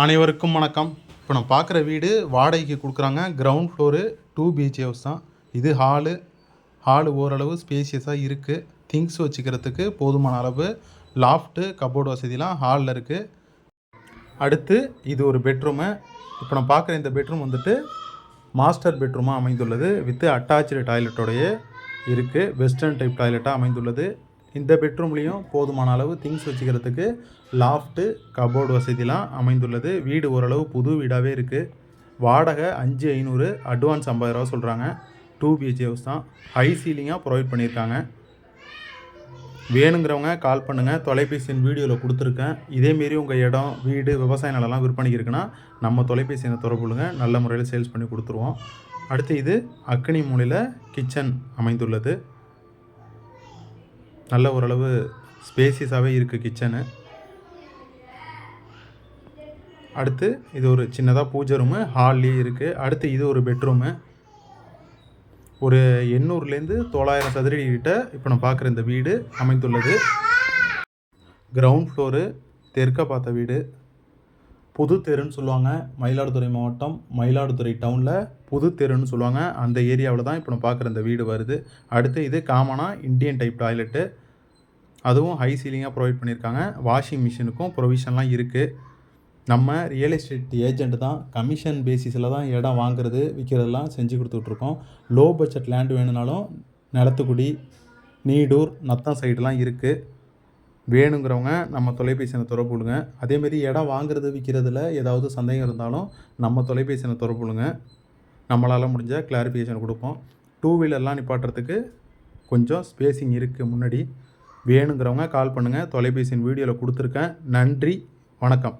அனைவருக்கும் வணக்கம். இப்போ நம்ம பார்க்குற வீடு வாடகைக்கு கொடுக்குறாங்க. Ground floor two BHK house தான். இது ஹாலு ஹாலு ஓரளவு ஸ்பேசியஸாக இருக்குது திங்ஸ் வச்சுக்கிறதுக்கு போதுமான அளவு லாஃப்ட்டு கபோர்டு வசதிலாம் ஹாலில் இருக்குது அடுத்து இது ஒரு பெட்ரூமு இப்போ நம்ம பார்க்குற இந்த பெட்ரூம் வந்துட்டு மாஸ்டர் பெட்ரூமாக அமைந்துள்ளது. வித் அட்டாச்சு டாய்லெட்டோடைய இருக்குது வெஸ்டர்ன் டைப் டாய்லெட்டாக அமைந்துள்ளது. இந்த பெட்ரூம்லேயும் போதுமான அளவு திங்ஸ் வச்சுக்கிறதுக்கு லாஃப்ட்டு கபோர்டு வசதிலாம் அமைந்துள்ளது. வீடு ஓரளவு புது வீடாகவே இருக்குது வாடகை அஞ்சு ஐநூறு அட்வான்ஸ் ஐம்பதாயிரரூவா சொல்கிறாங்க டூ பிஹெச் ஹவுஸ் தான். ஹை சீலிங்காக ப்ரொவைட் பண்ணியிருக்காங்க. வேணுங்கிறவங்க கால் பண்ணுங்கள் தொலைபேசியின் வீடியோவில் கொடுத்துருக்கேன். இதேமாரி உங்கள் இடம் வீடு விவசாய நிலம்லாம் விற்பனைக்கு இருக்குன்னா நம்ம தொலைபேசி தொடர்புலுங்க நல்ல முறையில் சேல்ஸ் பண்ணி கொடுத்துருவோம். அடுத்து இது அக்னி மூலையில் கிச்சன் அமைந்துள்ளது. நல்ல ஓரளவு ஸ்பேசியஸாகவே இருக்குது கிச்சனு. அடுத்து இது ஒரு சின்னதாக பூஜை ரூமு ஹால்லேயே இருக்குது அடுத்து இது ஒரு பெட்ரூமு ஒரு எண்ணூறுலேருந்து தொள்ளாயிரம் சதுரடி கிட்ட இப்போ நான் பார்க்குற இந்த வீடு அமைந்துள்ளது. கிரவுண்ட் ஃப்ளோரு தெற்க பார்த்த வீடு. புது தெருன்னு சொல்லுவாங்க. மயிலாடுதுறை மாவட்டம் மயிலாடுதுறை டவுனில் புது தெருன்னு சொல்லுவாங்க. அந்த ஏரியாவில் தான் இப்போ நான் பார்க்குற இந்த வீடு வருது. அடுத்து இது காமனாக இந்தியன் டைப் டாய்லெட்டு அதுவும் ஹை சீலிங்காக ப்ரொவைட் பண்ணியிருக்காங்க வாஷிங் மிஷினுக்கும் ப்ரொவிஷன்லாம் இருக்குது நம்ம ரியல் எஸ்டேட் ஏஜென்ட் தான் கமிஷன் பேசிஸில் தான் இடம் வாங்குறது விற்கிறதெல்லாம் செஞ்சு கொடுத்துட்ருக்கோம். லோ பட்ஜெட் லேண்ட் வேணும்னாலும் நிலத்துக்குடி நீடூர் நத்தம் சைடுலாம் இருக்குது வேணுங்கிறவங்க நம்ம தொலைபேசியை எண்ணை தொடர்பு கொள்ளுங்க. அதேமாரி இடம் வாங்குறது விற்கிறதுல ஏதாவது சந்தேகம் இருந்தாலும் நம்ம தொலைபேசியை எண்ணை தொடர்பு கொள்ளுங்க. நம்மளால் முடிஞ்ச கிளாரிஃபிகேஷன் கொடுப்போம். டூ வீலர்லாம் நிப்பாட்டுறதுக்கு கொஞ்சம் ஸ்பேசிங் இருக்குது முன்னாடி. வேணுங்கிறவங்க கால் பண்ணுங்கள் தொலைபேசியின் வீடியோவில் கொடுத்துருக்கேன். நன்றி. வணக்கம்.